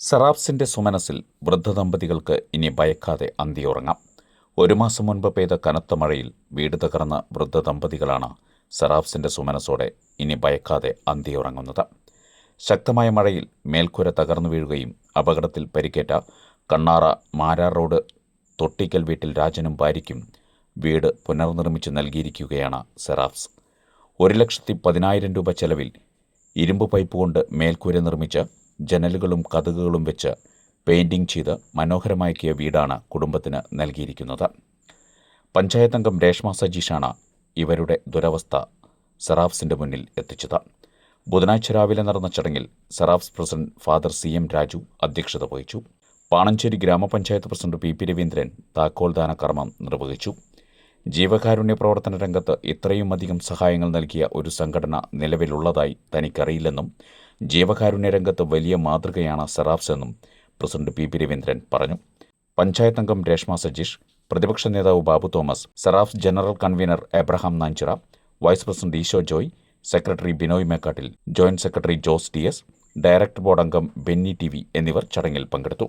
സെറാപ്സിന്റെ സുമനസിൽ വൃദ്ധദമ്പതികൾക്ക് ഇനി ഭയക്കാതെ അന്തിയുറങ്ങാം. ഒരു മാസം മുൻപ് പെയ്ത കനത്ത മഴയിൽ വീട് തകർന്ന വൃദ്ധദമ്പതികളാണ് സറാഫ്സിന്റെ സുമനസോടെ ഇനി ഭയക്കാതെ അന്തിയുറങ്ങുന്നത്. ശക്തമായ മഴയിൽ മേൽക്കൂര തകർന്നു വീഴുകയും അപകടത്തിൽ പരിക്കേറ്റ കണ്ണാറ മാരാർ റോഡ് തൊട്ടിക്കൽ വീട്ടിൽ രാജനും ഭാര്യയ്ക്കും വീട് പുനർനിർമ്മിച്ച് നൽകിയിരിക്കുകയാണ് സെറാഫ്സ് ഒരു ലക്ഷത്തി പതിനായിരം രൂപ ചെലവിൽ ഇരുമ്പ് പൈപ്പ് കൊണ്ട് മേൽക്കൂര നിർമ്മിച്ച് ജനലുകളും കതകുകളും വെച്ച് പെയിന്റിംഗ് ചെയ്ത് മനോഹരമാക്കിയ വീടാണ് കുടുംബത്തിന് നൽകിയിരിക്കുന്നത്. പഞ്ചായത്ത് അംഗം രേഷ്മ സജീഷാണ് ഇവരുടെ ദുരവസ്ഥ സറാഫ്സിന്റെ മുന്നിൽ എത്തിച്ചത്. ബുധനാഴ്ച രാവിലെ നടന്ന ചടങ്ങിൽ SERAFS president father C M Raju അധ്യക്ഷത വഹിച്ചു. പാണഞ്ചേരി ഗ്രാമപഞ്ചായത്ത് പ്രസിഡന്റ് പി പി രവീന്ദ്രൻ താക്കോൽദാന കർമ്മം നിർവഹിച്ചു. ജീവകാരുണ്യ പ്രവർത്തന രംഗത്ത് ഇത്രയും അധികം സഹായങ്ങൾ നൽകിയ ഒരു സംഘടന നിലവിലുള്ളതായി തനിക്കറിയില്ലെന്നും ജീവകാരുണ്യ രംഗത്ത് വലിയ മാതൃകയാണ് സെറാഫ്സ് എന്നും പ്രസിഡന്റ് പി പി രവീന്ദ്രൻ പറഞ്ഞു. പഞ്ചായത്ത് അംഗം രേഷ്മ സജീഷ് പ്രതിപക്ഷ നേതാവ് Babu Thomas SERAFS general convener Abraham Nanchira vice president Esho Joy secretary Binoy Mekkattil joint secretary Jose T S director board അംഗം ബെന്നി ടി വി എന്നിവർ ചടങ്ങിൽ പങ്കെടുത്തു.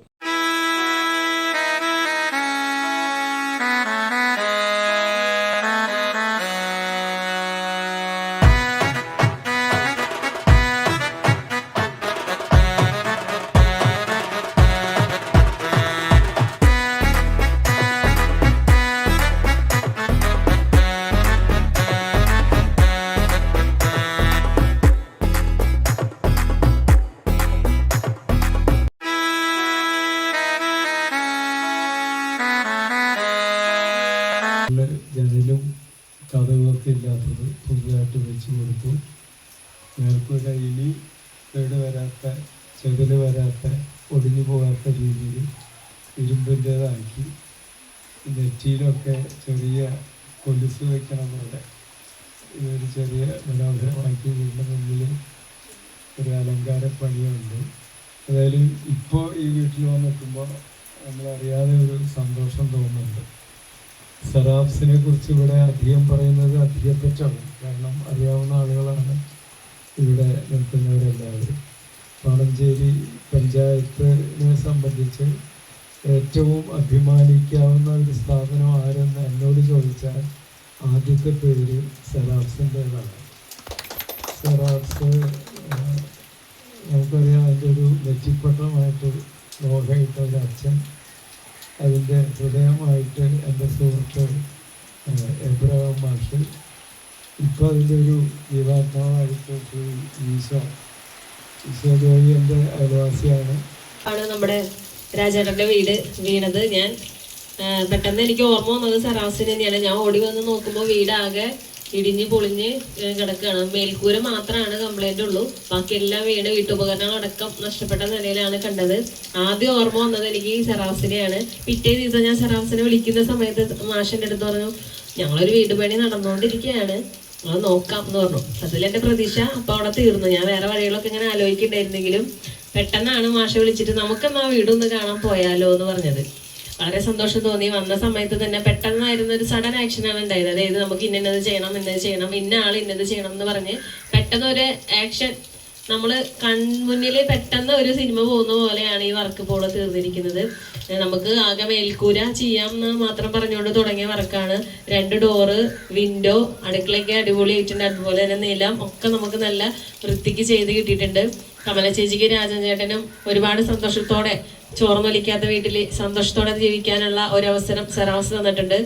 കഥകളൊക്കെ ഇല്ലാത്തത് പുതുതായിട്ട് വെച്ച് കൊടുത്തു. മേൽക്കൂര ഇനി കേട് വരാത്ത ചെതൽ വരാത്ത ഒടിഞ്ഞു പോകാത്ത രീതിയിൽ ഇരുമ്പിന്റേതാക്കി നെറ്റിയിലൊക്കെ ചെറിയ കൊലുസ് വയ്ക്കണം പോലെ ഇതൊരു ചെറിയ മനോഹരമാക്കി വീടിന്റെ മുന്നിൽ ഒരു അലങ്കാര പണിയുണ്ട്. അതായാലും ഇപ്പോൾ ഈ വീട്ടിൽ വന്നെത്തുമ്പോൾ നമ്മളറിയാതെ ഒരു സന്തോഷം തോന്നുന്നുണ്ട്. സറാഫ്സിനെ കുറിച്ച് ഇവിടെ അധികം പറയുന്നത് അധികപ്പറ്റാകും കാരണം അറിയാവുന്ന ആളുകളാണ് ഇവിടെ നിൽക്കുന്നവരെല്ലാവരും. പാണഞ്ചേരി പഞ്ചായത്തിനെ സംബന്ധിച്ച് ഏറ്റവും അഭിമാനിക്കാവുന്ന ഒരു സ്ഥാപനം ആരെന്ന് എന്നോട് ചോദിച്ചാൽ ആദ്യത്തെ പേര് സെറാഫ്സിന്റേതാണ് സെറാഫ്സ് നമുക്കറിയാം അതിന്റെ ഒരു നെറ്റിപ്പട്ടമായിട്ട് ലോഹയിട്ട ഒരു അച്ഛൻ അതിന്റെ ഹൃദയമായിട്ട് എന്റെ സുഹൃത്ത് ഏഹ്, എബ്രഹാം മാഷ് ഇപ്പോൾ അതിന്റെ ഒരു ജീവാത്മാവായിട്ട് ഈശോ. ഈശോ ജോലി എന്റെ അയൽവാസിയാണ്. ആണ് നമ്മുടെ രാജേട്ടന്റെ വീട് വീണത് ഞാൻ. പെട്ടെന്ന് എനിക്ക് ഓർമ്മ വന്നത് സരാസിന് തന്നെയാണ്. ഞാൻ ഓടി വന്ന് നോക്കുമ്പോൾ വീടാകെ ഇടിഞ്ഞ് പൊളിഞ്ഞ് കിടക്കുകയാണ് മേൽക്കൂര മാത്രമാണ് കംപ്ലൈന്റ് ഉള്ളൂ. ബാക്കി എല്ലാം വീട് വീട്ടുപകരണങ്ങൾ അടക്കം നഷ്ടപ്പെട്ട നിലയിലാണ് കണ്ടത്. ആദ്യം ഓർമ്മ വന്നത് എനിക്ക് സരാസിനെയാണ് പിറ്റേ ദിവസം ഞാൻ സെറാസിനെ വിളിക്കുന്ന സമയത്ത് മാഷിന്റെ അടുത്ത് പറഞ്ഞു ഞങ്ങളൊരു വീട് പണി നടന്നുകൊണ്ടിരിക്കുകയാണ്. അത് നോക്കാം എന്ന് പറഞ്ഞു അതിലെന്റെ പ്രതീക്ഷ അപ്പൊ അവിടെ തീർന്നു. ഞാൻ വേറെ വഴികളൊക്കെ ഇങ്ങനെ ആലോചിക്കണ്ടായിരുന്നെങ്കിലും പെട്ടെന്നാണ് മാഷ വിളിച്ചിട്ട് നമുക്കെന്നാ വീടൊന്ന് കാണാൻ പോയാലോ എന്ന് പറഞ്ഞത്. വളരെ സന്തോഷം തോന്നി. വന്ന സമയത്ത് തന്നെ പെട്ടെന്നായിരുന്ന ഒരു സഡൻ ആക്ഷനാണ് ഉണ്ടായത്. അതായത് നമുക്ക് ഇന്നത് ചെയ്യണം ഇന്നത് ചെയ്യണം ഇന്ന ആൾ ഇന്നത് ചെയ്യണം എന്ന് പറഞ്ഞ് പെട്ടെന്ന് ഒരു ആക്ഷൻ നമ്മൾ കൺമുന്നിൽ പെട്ടെന്ന് ഒരു സിനിമ പോകുന്ന പോലെയാണ് ഈ വർക്ക് ഇപ്പോൾ തീർന്നിരിക്കുന്നത്. നമുക്ക് ആകെ മേൽക്കൂര ചെയ്യാം എന്ന് മാത്രം പറഞ്ഞുകൊണ്ട് തുടങ്ങിയ വർക്കാണ് രണ്ട് ഡോറ് വിൻഡോ അടുക്കളയൊക്കെ അടിപൊളിയായിട്ടുണ്ട് അതുപോലെ തന്നെ നിലം ഒക്കെ നമുക്ക് നല്ല വൃത്തിക്ക് ചെയ്ത് കിട്ടിയിട്ടുണ്ട്. കമല ചേച്ചിക്ക് രാജൻ ചേട്ടനും ഒരുപാട് സന്തോഷത്തോടെ ചോർന്നൊലിക്കാത്ത വീട്ടിൽ സന്തോഷത്തോടെ ജീവിക്കാനുള്ള ഒരവസരം സെറാസ് തന്നിട്ടുണ്ട്.